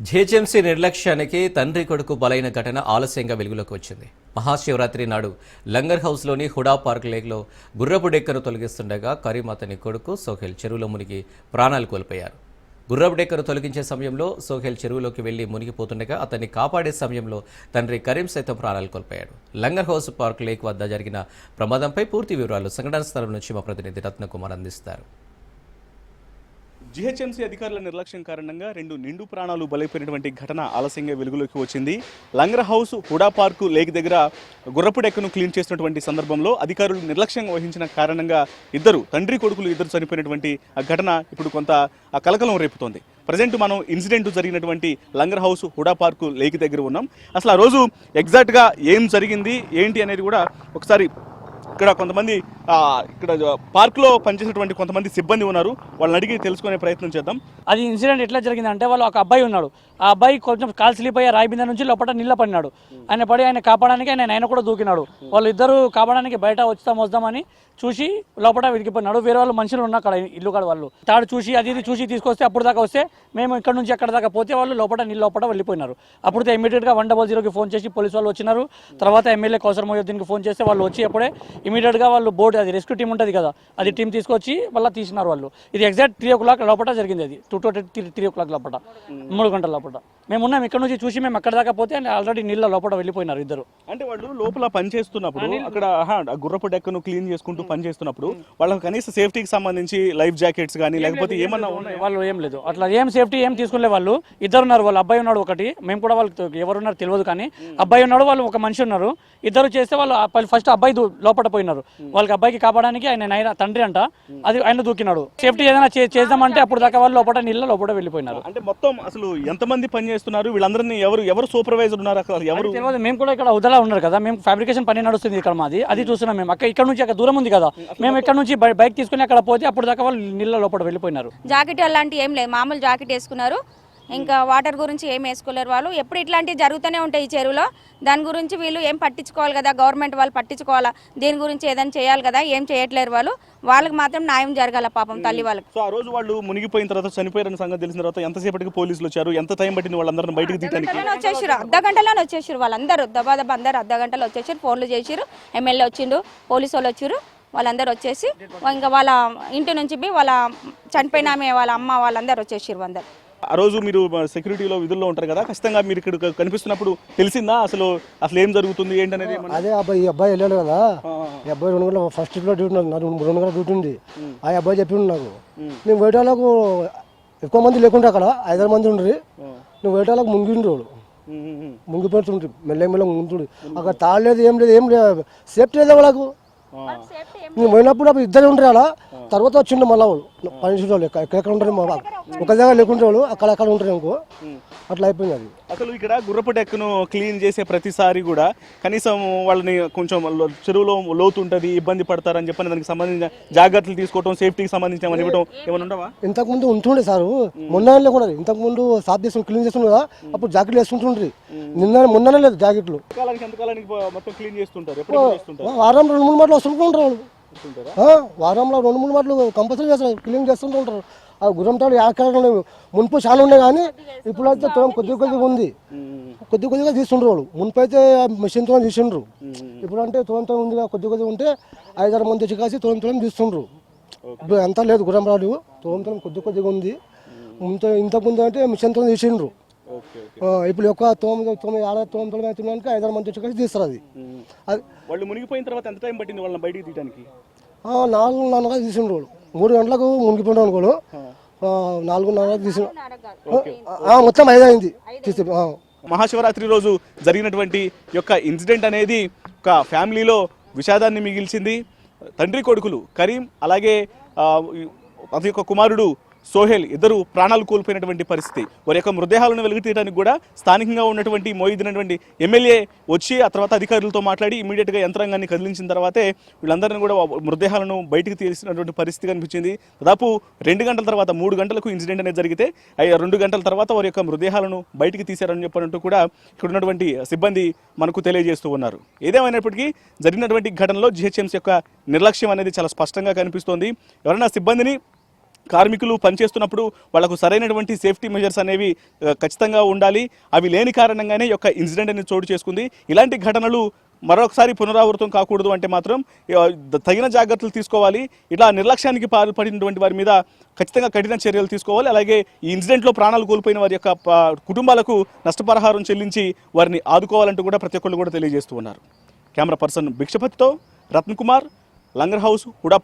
GHMC నిర్లక్ష్యానికి తండ్రి కొడుకు బలైన ఘటన ఆలస్యంగా వెలుగులోకి వచ్చింది. మహాశివరాత్రి నాడు లంగర్ హౌస్లోని హుడా పార్క్ లేక్లో గుర్రపు డెక్కను తొలగిస్తుండగా కరీం అతని కొడుకు సోహెల్ చెరువులో మునిగి ప్రాణాలు కోల్పోయారు. గుర్రపు డెక్కను తొలగించే సమయంలో సోహెల్ చెరువులోకి వెళ్ళి మునిగిపోతుండగా అతన్ని కాపాడే సమయంలో తండ్రి కరీం సైతం ప్రాణాలు కోల్పోయాడు. లంగర్ హౌస్ పార్క్ లేక్ వద్ద జరిగిన ప్రమాదంపై పూర్తి వివరాలు సంఘటన స్థలం నుంచి మా ప్రతినిధి రత్నకుమార్ అందిస్తారు. జిహెచ్ఎంసీ అధికారుల నిర్లక్ష్యం కారణంగా రెండు నిండు ప్రాణాలు బలైపోయినటువంటి ఘటన ఆలస్యంగా వెలుగులోకి వచ్చింది. Langar house HUDA park lake దగ్గర గుర్రపు డెక్కను క్లీన్ చేసినటువంటి సందర్భంలో అధికారులు నిర్లక్ష్యం వహించిన కారణంగా ఇద్దరు తండ్రి కొడుకులు ఇద్దరు చనిపోయినటువంటి ఆ ఘటన ఇప్పుడు కొంత ఆ కలకలం రేపుతోంది. ప్రజెంట్ మనం ఇన్సిడెంట్ జరిగినటువంటి Langar house HUDA park lake దగ్గర ఉన్నాం. అసలు ఆ రోజు ఎగ్జాక్ట్గా ఏం జరిగింది ఏంటి అనేది కూడా ఒకసారి ఇక్కడ కొంతమంది ఇక్కడ పార్క్లో పనిచేసేటువంటి కొంతమంది సిబ్బంది ఉన్నారు. వాళ్ళని అడిగి తెలుసుకునే ప్రయత్నం చేద్దాం. అది ఇన్సిడెంట్ ఎట్లా జరిగిందంటే వాళ్ళు ఒక అబ్బాయి ఉన్నాడు. ఆ అబ్బాయి కొంచెం కాల్ స్లిప్ అయ్యి రాయిబింద నుంచి లోపల నీళ్ళ పడినాడు ఆయన పడి ఆయన కాపాడడానికి ఆయన ఆయన కూడా దూకినాడు. వాళ్ళు ఇద్దరు కాపాడడానికి బయట వస్తాం వస్తామని చూసి లోపల విరిగిపోయినాడు. వేరే వాళ్ళు మనుషులు ఉన్న అక్కడ ఇల్లు కాడ వాళ్ళు. తాడు చూసి అది ఇది చూసి తీసుకొస్తే అప్పుడు దాకా వస్తే మేము ఇక్కడ నుంచి అక్కడ దాకా పోతే వాళ్ళు లోపల నీళ్ళు లోపల వెళ్ళిపోయినారు. అప్పుడు ఇమీడియట్గా వన్ డబల్ జీరోకి ఫోన్ చేసి పోలీసు వాళ్ళు వచ్చినారు. తర్వాత ఎమ్మెల్యే కౌసర్ మొయ్యుద్దీన్కి ఫోన్ చేస్తే వాళ్ళు వచ్చి అప్పుడే ఇమీడియట్గా వాళ్ళు బోర్డు అది రెస్క్యూ టీం ఉంటుంది కదా అది టీం తీసుకొచ్చి మళ్ళీ తీసినారు వాళ్ళు. ఇది ఎగ్జాక్ట్ త్రీ ఓ క్లాక్ లోపల జరిగింది అది. Two to three o'clock లోపల మూడు గంటల లోపల మేము ఉన్నాం ఇక్కడ నుంచి చూసి మేము అక్కడ దాకా పోతే ఆల్రెడీ నీళ్ళ లోపల వెళ్ళిపోయినారు ఇద్దరు. అంటే వాళ్ళు లోపల పని చేస్తున్నప్పుడు అక్కడ గుర్రపు డెక్కను క్లీన్ చేసుకుంటూ పని చేస్తున్నప్పుడు వాళ్ళకి కనీస సేఫ్టీకి సంబంధించి లైఫ్ జాకెట్స్ కానీ లేకపోతే ఏమన్నా ఉన్నాయి? వాళ్ళు ఏం లేదు. అట్లా ఏం సేఫ్టీ ఏం తీసుకునే వాళ్ళు ఇద్దరు ఉన్నారు వాళ్ళు అబ్బాయి ఉన్నాడు ఒకటి మేము కూడా వాళ్ళకి ఎవరున్నారు తెలియదు కానీ అబ్బాయి ఉన్నాడు వాళ్ళు ఒక మనిషి ఉన్నారు. ఇద్దరు చేస్తే వాళ్ళు ఫస్ట్ అబ్బాయి లోపల పోయినారు వాళ్ళకి అబ్బాయికి కాపాడడానికి ఆయన తండ్రి అంట. అది ఆయన దూకినాడు. సేఫ్టీ ఏదైనా చేద్దామంటే అప్పుడు దాకా వాళ్ళు లోపల నీళ్ళ లోపల వెళ్ళిపోయినారు. అంటే మొత్తం అసలు ఎంతమంది పని చేస్తున్నారు? వీళ్ళందరినీ ఎవరు ఎవరు సూపర్వైజర్ ఉన్నారు ఎవరు తెలియదు. మేము కూడా ఇక్కడ ఉదలా ఉన్నారు కదా. మేము ఫ్యాబ్రికేషన్ పని నడుస్తుంది ఇక్కడ మాది. అది చూస్తున్నాం మేము. అక్కడ ఇక్కడ నుంచి అక్కడ దూరం ఉంది కదా. మేము ఇక్కడ నుంచి బైక్ తీసుకుని అక్కడ పోతే అప్పుడు దాకా వాళ్ళు నీళ్ళ లోపల వెళ్ళిపోయినారు. జాకెట్ అలాంటివి ఏం లేదు. మామూలు జాకెట్ వేసుకున్నారు. ఇంకా వాటర్ గురించి ఏం వేసుకోలేరు వాళ్ళు. ఎప్పుడు ఇట్లాంటివి జరుగుతూనే ఉంటాయి ఈ చెరువులో. దాని గురించి వీళ్ళు ఏం పట్టించుకోవాలి కదా? గవర్నమెంట్ వాళ్ళు పట్టించుకోవాలా? దీని గురించి ఏదైనా చేయాలి కదా? ఏం చేయట్లేరు వాళ్ళు. వాళ్ళకి మాత్రం న్యాయం జరగాల పాపం తల్లి వాళ్ళకి. సో ఆ రోజు వాళ్ళు మునిగిపోయిన తర్వాత చనిపోయారన్న సంగతి తెలిసిన తర్వాత ఎంతసేపటికి పోలీసులు వచ్చారు? ఎంత టైం పట్టింది వాళ్ళందరిని బయటకు తీయడానికి వచ్చేసారు అర్ధ గంటలోనే వచ్చేసారు వాళ్ళందరూ. దబా దబా అందరు అర్ధ గంటలో వచ్చేసారు ఫోన్లు చేసిరు ఎమ్మెల్యే వచ్చిండు. పోలీసు వాళ్ళు వచ్చారు వాళ్ళందరూ వచ్చేసి ఇంకా వాళ్ళ ఇంటి నుంచి వాళ్ళ చనిపోయిన ఆమె వాళ్ళ అమ్మ వాళ్ళందరూ వచ్చేసారు అందరు. ఆ రోజు మీరు సెక్యూరిటీలో విధుల్లో ఉంటారు కదా ఖచ్చితంగా మీరు ఇక్కడ కనిపిస్తున్నప్పుడు తెలిసిందా? అసలు అసలు ఏం జరుగుతుంది ఏంటనేది? అదే అబ్బాయి ఈ అబ్బాయి వెళ్ళాడు కదా. ఈ అబ్బాయి రెండు గంటల ఫస్ట్లో డ్యూటీ నాకు రెండు గంటల డ్యూటీ ఉంది. ఆ అబ్బాయి చెప్పిండు నాకు. మేము వేటాలకు ఎక్కువ మంది లేకుండా అక్కడ ఐదారు మంది ఉండ్రి. నువ్వు వేటాలకు మునిగిండ్రు. మునిగిపోతుండ్రి మెల్ల మెల్ల మునుగుతుండ్రి అక్కడ తాళలేదు ఏం లేదు ఏం లేదు సేఫ్టీ లేదు వాళ్ళకు? నువ్వు పోయినప్పుడు అప్పుడు ఇద్దరు ఉంటారు అలా. తర్వాత వచ్చిండు మళ్ళా వాళ్ళు పని చేసే వాళ్ళు ఎక్కడ ఎక్కడ ఉంటారు మా- ఒక దగ్గర లేకుంటే వాళ్ళు అక్కడ అక్కడ ఉంటారు అనుకో. అట్లా అయిపోయింది అది. అసలు ఇక్కడ గుర్రపు డెక్కును క్లీన్ చేసే ప్రతిసారి కూడా కనీసం వాళ్ళని కొంచెం చెరువులో లోతు ఉంటుంది ఇబ్బంది పడతారని చెప్పని దానికి సంబంధించిన జాగ్రత్తలు తీసుకోవడం సేఫ్టీకి సంబంధించిన ఏమైనా ఇవ్వడం ఏమైనా ఉండవా? ఇంతకు ముందు ఉంటుండే సారు. మొన్న లేకుండా ఇంతకు ముందు సాఫ్ చేసి క్లీన్ చేస్తుండే కదా అప్పుడు జాకెట్లు వేసుకుంటుండ్రి నిన్న మొన్ననే లేదు జాకెట్లు. మొత్తం క్లీన్ చేస్తుంటారు? ఎప్పుడు ఎప్పుడు చేస్తుంటారు? వారం రెండు మూడు మాటలు వస్తుంటారు వాళ్ళు. వారంలో రెండు మూడు మాటలు కంపల్సరీ చేస్తారు క్లీన్ చేస్తుంటారు ఆ గుర్రం తాడు యాకాలంలో మున్పు చాలా ఉన్నాయి కానీ ఇప్పుడు అయితే తులం కొద్ది కొద్దిగా ఉంది. కొద్ది కొద్దిగా తీస్తుండ్రు వాళ్ళు. మున్పు అయితే మిషన్తో తీసిండ్రు ఇప్పుడు అంటే తులం తులం ఉంది కొద్ది కొద్దిగా ఉంటే ఐదారు మంది వచ్చి కాసి తులం తులం తీస్తుండ్రు. ఇప్పుడు అంతా లేదు గుర్రం రాడు తులం తులం కొద్ది కొద్దిగా ఉంది. ఇంత ఇంతకు ముందు అంటే మిషన్తో తీసిండ్రు. ఆ, ఇప్పుడు ఒక తొమ్మిది తొమ్మిది ఆడ తొమ్మిది తొమ్మిది అవుతున్నానికి ఐదారు మంది వచ్చి కలిసి తీస్తారు అది. వాళ్ళు మునిగిపోయిన తర్వాత ఎంత టైం పట్టింది వాళ్ళని బయటికి తీయడానికి ఆ, నాలుగు నాలుగు తీసిండ్రు వాళ్ళు. మూడు గంటలకు మునిగిపోయినాం అనుకోడు ఆ, నాలుగున్నర తీసి ఆ, మొత్తం ఐదు అయింది. తీసి. మహాశివరాత్రి రోజు జరిగినటువంటి యొక్క ఇన్సిడెంట్ అనేది ఒక ఫ్యామిలీలో విషాదాన్ని మిగిల్చింది. తండ్రి కొడుకులు కరీం అలాగే ఆ, అతని యొక్క కుమారుడు సోహెల్ ఇద్దరు ప్రాణాలు కోల్పోయినటువంటి పరిస్థితి. వారి యొక్క మృతదేహాలను వెలుగుతీయడానికి కూడా స్థానికంగా ఉన్నటువంటి మోయిదినటువంటి ఎమ్మెల్యే వచ్చి ఆ తర్వాత అధికారులతో మాట్లాడి ఇమీడియట్గా యంత్రాంగాన్ని కదిలించిన తర్వాతే వీళ్ళందరినీ కూడా మృతదేహాలను బయటికి తీసినటువంటి పరిస్థితి కనిపించింది. దాదాపు రెండు గంటల తర్వాత మూడు గంటలకు ఇన్సిడెంట్ అనేది జరిగితే అయ్యా రెండు గంటల తర్వాత వారి యొక్క మృతదేహాలను బయటికి తీశారని చెప్పినట్టు కూడా ఇక్కడ ఉన్నటువంటి సిబ్బంది మనకు తెలియజేస్తూ ఉన్నారు. ఏదేమైనప్పటికీ జరిగినటువంటి ఘటనలో జిహెచ్ఎంసీ యొక్క నిర్లక్ష్యం అనేది చాలా స్పష్టంగా కనిపిస్తోంది. ఎవరైనా సిబ్బందిని కార్మికులు పనిచేస్తున్నప్పుడు వాళ్ళకు సరైనటువంటి సేఫ్టీ మెజర్స్ అనేవి ఖచ్చితంగా ఉండాలి. అవి లేని కారణంగానే యొక్క ఇన్సిడెంట్ అనేది చోటు చేసుకుంది. ఇలాంటి ఘటనలు మరొకసారి పునరావృతం కాకూడదు అంటే మాత్రం తగిన జాగ్రత్తలు తీసుకోవాలి. ఇట్లా నిర్లక్ష్యానికి పాల్పడినటువంటి వారి మీద ఖచ్చితంగా కఠిన చర్యలు తీసుకోవాలి. అలాగే ఈ ఇన్సిడెంట్లో ప్రాణాలు కోల్పోయిన వారి యొక్క కుటుంబాలకు నష్టపరిహారం చెల్లించి వారిని ఆదుకోవాలంటూ కూడా ప్రతి ఒక్కళ్ళు కూడా తెలియజేస్తూ ఉన్నారు. కెమెరా పర్సన్ భిక్షపతితో రత్నకుమార్ లంగర్ హౌస్ హుడా